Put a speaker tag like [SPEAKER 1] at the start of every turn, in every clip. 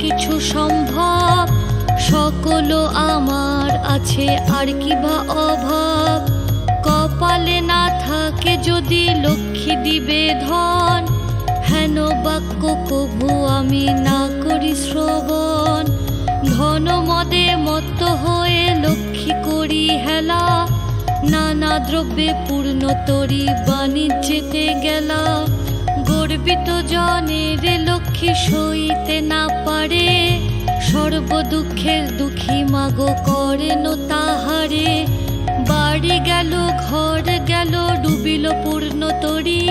[SPEAKER 1] কিছু সম্ভব সকল আমার আছে, আর কি বা অভাব? কপালে না থাকে যদি লক্ষ্মী দিবে ধন, হেন বাক্য কভু আমি না করি শ্রবণ। ধন মদে মত্ত হয়ে লক্ষ্মী করি হেলা, নানা দ্রব্যে পূর্ণ তরি বাণিজ্যেতে গেলা। গর্বিত জনের লক্ষ্মী সইতে না পারে সর্ব দুঃখের দুঃখী মাগো করেন তাহারে। বাড়ি গেল, ঘর গেল, ডুবিল পূর্ণ তরি।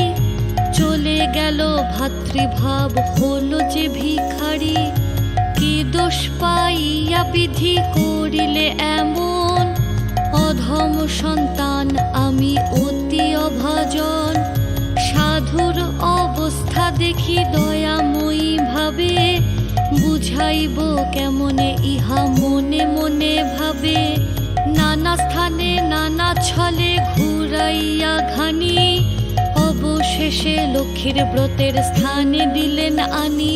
[SPEAKER 1] চলে গেল, ভাতৃভাব হলো যে ভিখারি। কি দোষ পাইয়া বিধি করিলে এমন? অধম সন্তান দয়াময়ী ভাবে বুঝাইব কেমনে, ইহা মনে মনে ভাবে। নানা স্থানে নানা ছলে ঘুরাইয়া ঘানি, অবশেষে লক্ষ্মীর ব্রতের স্থানে দিলেন আনি।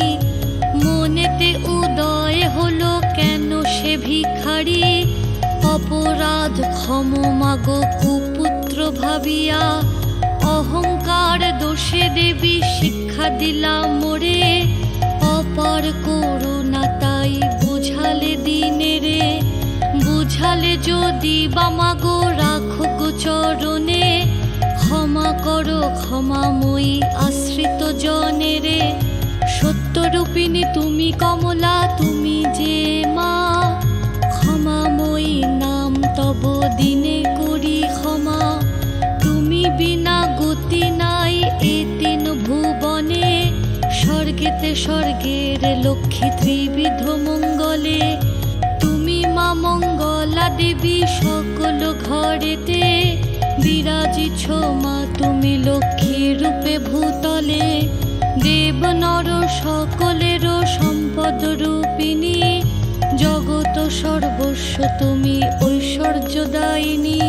[SPEAKER 1] মনেতে উদয় হলো কেন সে ভিখারি? অপরাধ ক্ষম মাগো কুপুত্র ভাবিয়া অহংকার দোষে দেবী শিক্ষা দিলাম মোরে। অপার করুণা তাই বুঝালে দিনে রে। বুঝালে যদি বা মাগো রাখো চরণে। ক্ষমা করো ক্ষমাময়ী আশ্রিত জনে রে। সত্যরূপিণী তুমি কমলা, তুমি যে মা। ক্ষমাময়ী নাম তব দিনে করি স্বর্গেতে স্বর্গের লক্ষ্মী ত্রিবিধ মঙ্গলে, তুমি মা মঙ্গলা দেবী সকল ঘরেতে, বিরাজিছ মা তুমি লক্ষ্মী রূপে ভূতলে। দেব নর সকলেরও সম্পদ রূপিণী জগত সর্বস্ব তুমি ঐশ্বর্যদায়িনী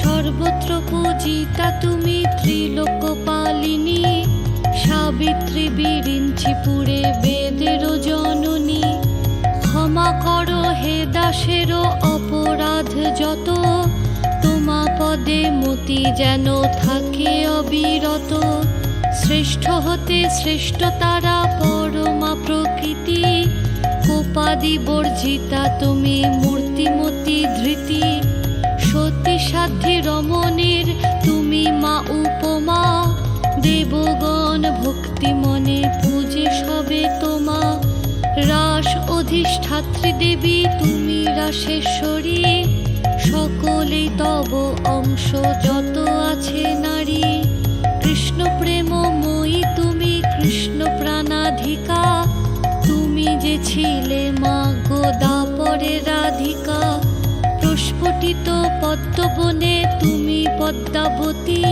[SPEAKER 1] সর্বত্র পূজিতা তুমি ত্রিলোক পালিনী। সাবিত্রী বিরিঞ্চি পুরে বেদের জননী। ক্ষমা করো হে দাসেরও অপরাধ যত। তোমা পদে মতি যেন থাকে অবিরত। শ্রেষ্ঠ হতে শ্রেষ্ঠ তারা পরমা প্রকৃতি। উপাধি বর্জিতা তুমি মূর্তিমতি ধৃতি। সতী সাধ্যী রমণীর তুমি মা উপমা। দেবগণ ভক্তি মনে, পূজে সবে তোমা। রাস অধিষ্ঠাত্রী দেবী, তুমি রাসেশ্বরী। সকলেই তব অংশ, যত আছে নারী। কৃষ্ণ প্রেমময়ী, তুমি কৃষ্ণ প্রাণাধিকা। তুমি যে ছিলে মা গোদাপরে রাধিকা। প্রস্ফুটিত পদ্মবনে তুমি পদ্মাবতী।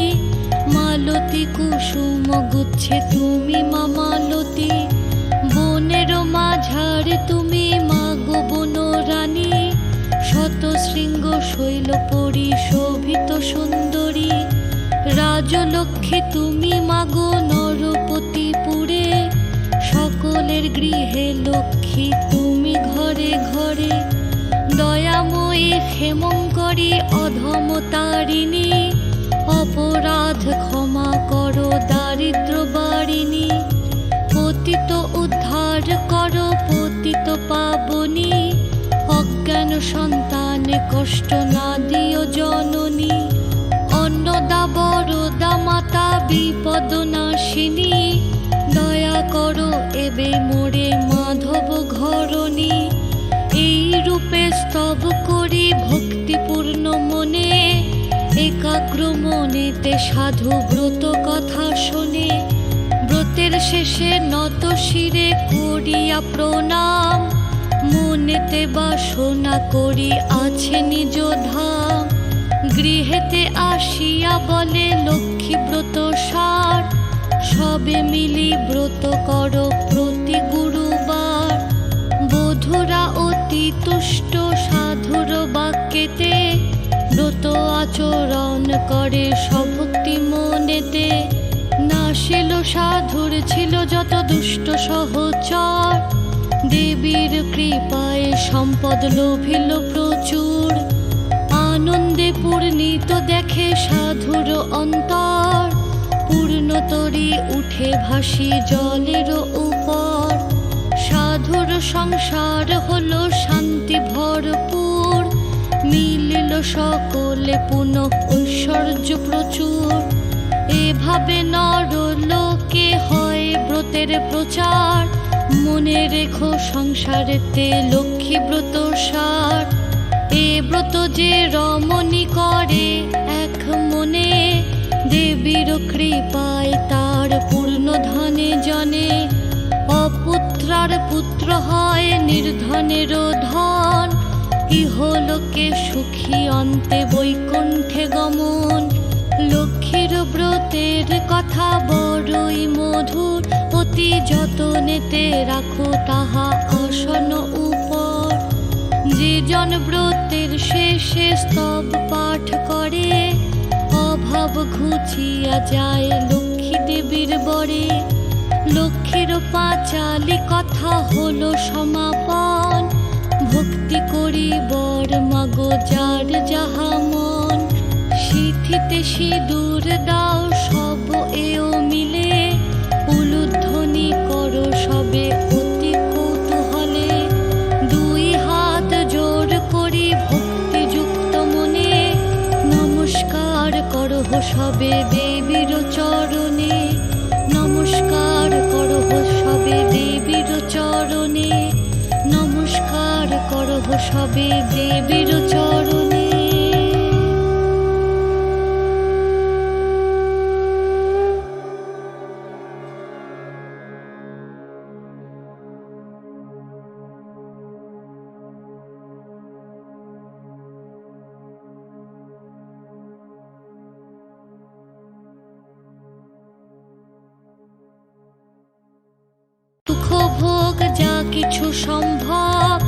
[SPEAKER 1] মালতী কুসুম গুচ্ছে তুমি মা মালতী বনের মাঝারে তুমি মা গো বন রানী শত শৃঙ্গ শৈল পরি শোভিত সুন্দরী। রাজলক্ষ্মী তুমি মাগো নরপতি পুরে সকলের গৃহে লক্ষ্মী তুমি ঘরে ঘরে। দয়াময়ী ক্ষেমঙ্করী অধমতারিণী অপরাধ ক্ষমা করো, দারিদ্র বারিণী পতিত উদ্ধার করো, পতিত পাবনী। অজ্ঞান সন্তান, কষ্ট না দিও জননী। অন্নদা, বরদা মাতা, বিপদ নাশিনী। দয়া করো, এবে মোরে মাধব ঘরণী। এই রূপে স্তব করি মনে একাগ্র মনেতে সাধু ব্রত কথা শোনে। ব্রতের শেষে নত শিরে করিয়া প্রণাম। মনেতে বাসনা করি আছে নিজ ধাম। গৃহেতে আসিয়া বলে লক্ষ্মী ব্রত সার। সবে মিলি ব্রত কর প্রতি গুরুবার। বধুরা অতি তুষ্ট সাধুর বাক্যেতে ব্রত আচরণ করে সভক্তি মনেতে। না নাশিল সাধুর, ছিল যত দুষ্ট সহচর। দেবীর কৃপায় সম্পদ লোভিল প্রচুর। আনন্দে পূর্ণিত দেখে সাধুর অন্তর। পূর্ণতরি উঠে ভাসি জলের উপর। সাধুর সংসার হলো শান্তি ভরপুর। মিলিল সকলে পুনঃ ঐশ্বর্য প্রচুর। এভাবে নর লোকে হয় ব্রতের প্রচার। মনে রেখো সংসারেতে লক্ষ্মী ব্রত সার। এ ব্রত যে রমণী করে এক মনে, দেবীর কৃপায় তার পূর্ণ ধনে জনে। অপুত্রার পুত্র হয় নির্ধনের ধন। ইহলোকে সুখী অন্তে বৈকুণ্ঠে গমন? লক্ষ্মীর ব্রতের কথা বড়ই মধুর। অতি যতনেতে রাখো তাহা আসন উপর। যে জন ব্রতের শেষে স্তব পাঠ করে। অভাব ঘুচিয়া যায় লক্ষ্মী দেবীর বরে। লক্ষ্মীর পাঁচালি কথা হলো সমাপন করি বর মাগো যার যাহা মন সিথিতে সিঁদুর দাও সব এও সবে দেবীর চরণে। ভোগ যা কিছু সম্ভব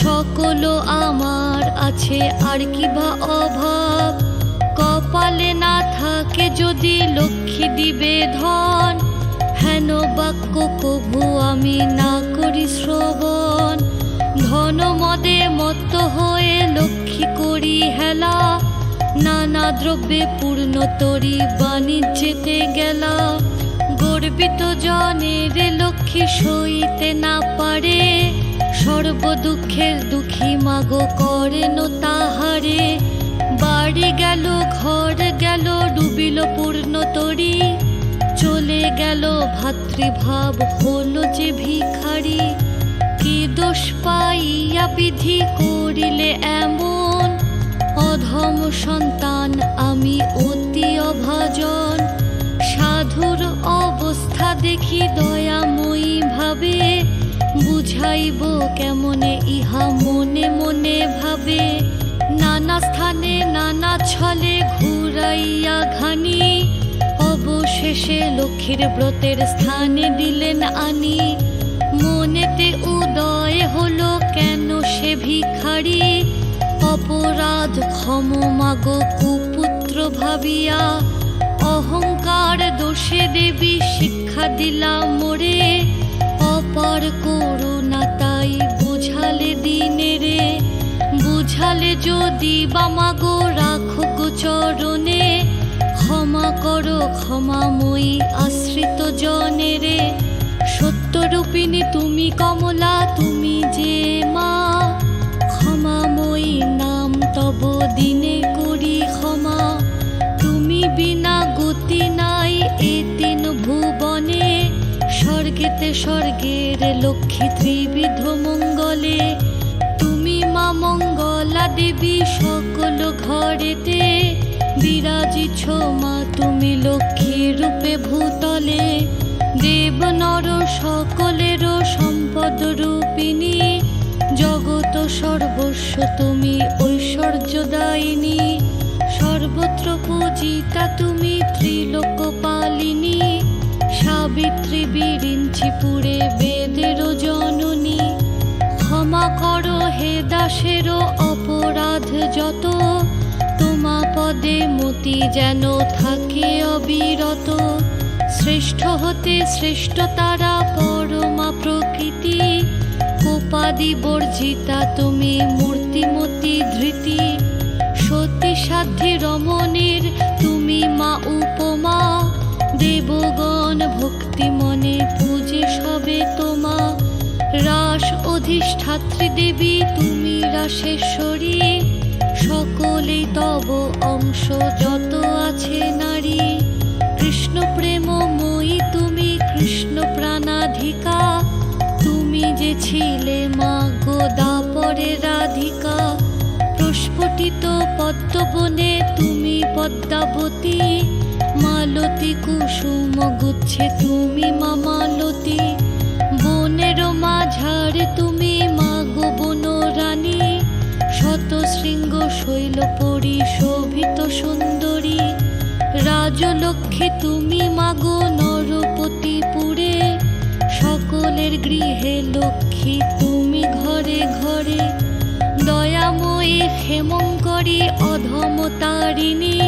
[SPEAKER 1] সকল আমার আছে, আর কি বা অভাব? কপালে না থাকে যদি লক্ষ্মী দিবে ধন হেন বাক্য কভু আমি না করি শ্রবণ। ধন মদে মত্ত হয়ে লক্ষ্মী করি হেলা, নানা দ্রব্যে পূর্ণ তরি বাণিজ্যেতে গেলা। গর্বিত জনের লক্ষ্মী সইতে না পারে সর্ব দুঃখের দুঃখী মাগো করেন তাহারে। বাড়ি গেল, ঘর গেল, ডুবিল পূর্ণ তরি। চলে গেল, ভাতৃভাব হলো যে ভিখারি। কি দোষ পাইয়া বিধি করিলে এমন? অধম সন্তান আমি অতি অভাজন। সাধুর অবস্থা দেখি দয়াময়ী ভাবে। বুঝাইব কেমনে, ইহা মনে মনে ভাবে। নানা স্থানে নানা ছলে ঘুরাইয়া ঘানি। অবশেষে লক্ষ্মীর ব্রতের স্থানে দিলেন আনি। মনেতে উদয় হলো কেন সে ভিখারি। অপরাধ ক্ষম মাগো কুপুত্র ভাবিয়া। অহংকার দোষে দেবী শিক্ষা দিলাম মোরে অপার করুণা তাই বুঝালে দিনে রে। বুঝালে যদি বামাগো রাখো চরণে। ক্ষমা করো, ক্ষমাময়ী আশ্রিত জনে রে। সত্যরূপিণী তুমি কমলা, তুমি যে লক্ষ্মী ত্রিবিধ মঙ্গলে, তুমি মা মঙ্গলা দেবী সকল ঘরেতে। বিরাজিছ মা, তুমি লক্ষ্মী রূপে ভূতলে। দেব নর সকলের সম্পদ রূপিণী। জগত সর্বস্ব তুমি ঐশ্বর্যদায়িনী সর্বত্র পূজিতা তুমি ত্রিলোক পালিনী। সাবিত্রী বিরিঞ্চি পুরে বেদের জননী। ক্ষমা করো হে দাসেরও অপরাধ যত। তোমা পদে মতি যেন থাকে অবিরত। শ্রেষ্ঠ হতে শ্রেষ্ঠ তারা পরমা প্রকৃতি। আদি বর্জিতা তুমি মূর্তিমতি ধৃতি। সতী সাধ্যে রমণের তুমি মা উপমা। দেবগণ ভক্তি মনে পূজে সবে তোমা। রাস অধিষ্ঠাত্রী দেবী, তুমি রাসেশ্বরী। সকলেই তব অংশ, যত আছে নারী। কৃষ্ণ প্রেমময়ী, তুমি কৃষ্ণ প্রাণাধিকা। তুমি যে ছিলে মা গোদাপরে রাধিকা। প্রস্ফুটিত পদ্মবনে তুমি পদ্মাবতী। মালতী কুসুম গুচ্ছে তুমি মা মালতী বনের মাঝার তুমি মা গো বন রানী শত শৃঙ্গ শৈল পরি শোভিত সুন্দরী। রাজলক্ষ্মী তুমি মাগো নরপতি পুরে সকলের গৃহে লক্ষ্মী তুমি ঘরে ঘরে। দয়াময়ী ক্ষেমঙ্করী অধমতারিণী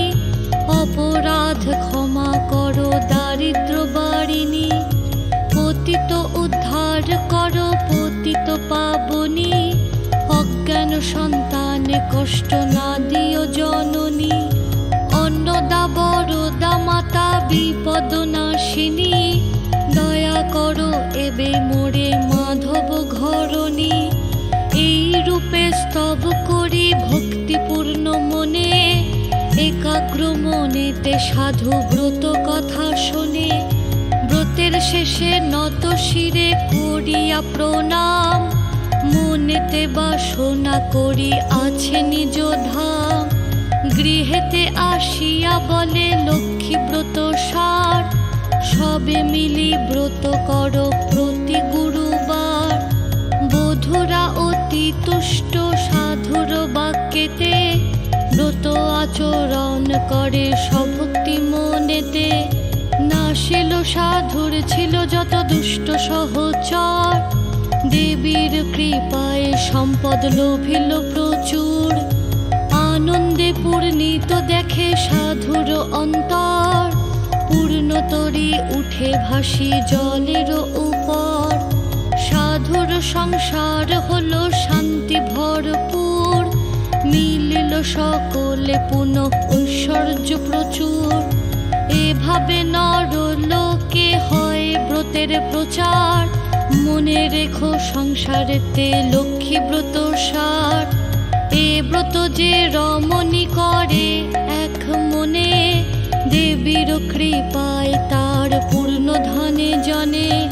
[SPEAKER 1] অপরাধ ক্ষমা করো, দারিদ্র বারিণী। পতিত উদ্ধার করো, পতিত পাবনী। অজ্ঞান সন্তান, কষ্ট না দিও জননী। অন্নদা বরদা মাতা বিপদ নাশিনী। দয়া করো, এবে মোরে মাধব ঘরণী। এই রূপে স্তব করি ভক্তিপূর্ণ মনে। একাগ্র মনেতে সাধু ব্রত কথা শোনে। ব্রতের শেষে নত শিরে করিয়া প্রণাম। মনেতে বাসনা করি আছে নিজ ধাম। গৃহেতে আসিয়া বলে লক্ষ্মী ব্রত সার। সবে মিলি ব্রত কর প্রতি গুরুবার। বধুরা অতি তুষ্ট সাধুর বাক্যেতে ব্রত আচরণ করে সভক্তি মনেতে। না নাশিল সাধুর, ছিল যত দুষ্ট সহচর। দেবীর কৃপায় সম্পদ লোভিল প্রচুর। আনন্দে পূর্ণিত দেখে সাধুর অন্তর। পূর্ণতরি উঠে ভাসি জলের উপর। সাধুর সংসার হলো শান্তি ভরপুর। মিলিল সকলে পুনঃ ঐশ্বর্য প্রচুর। এভাবে নর লোকে হয় ব্রতের প্রচার। মনে রেখো সংসারেতে লক্ষ্মী ব্রত সার। এ ব্রত যে রমণী করে এক মনে, দেবীর কৃপায় তার পূর্ণ ধনে জনে।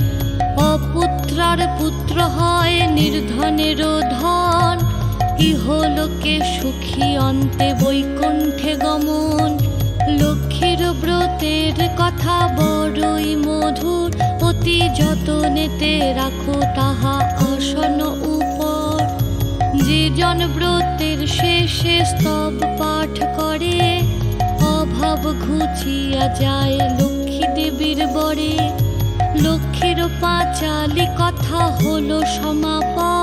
[SPEAKER 1] অপুত্রার পুত্র হয় নির্ধনের ধন। ইহলোকে সুখী অন্তে বৈকুণ্ঠে গমন। লক্ষ্মীর ব্রতের কথা বড়ই মধুর। অতি যতনেতে রাখো তাহা আসন উপর। যে জন ব্রতের শেষে স্তব পাঠ করে। অভাব ঘুচিয়া যায় লক্ষ্মী দেবীর বরে। লক্ষ্মীর পাঁচালি কথা হলো সমাপন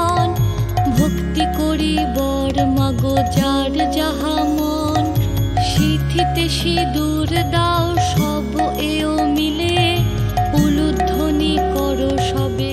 [SPEAKER 1] ভক্তি করি বর মগ যার যাহা মন, সিথিতে সিঁদুর দাও সব এও মিলে, উলুধ্বনি করো সবে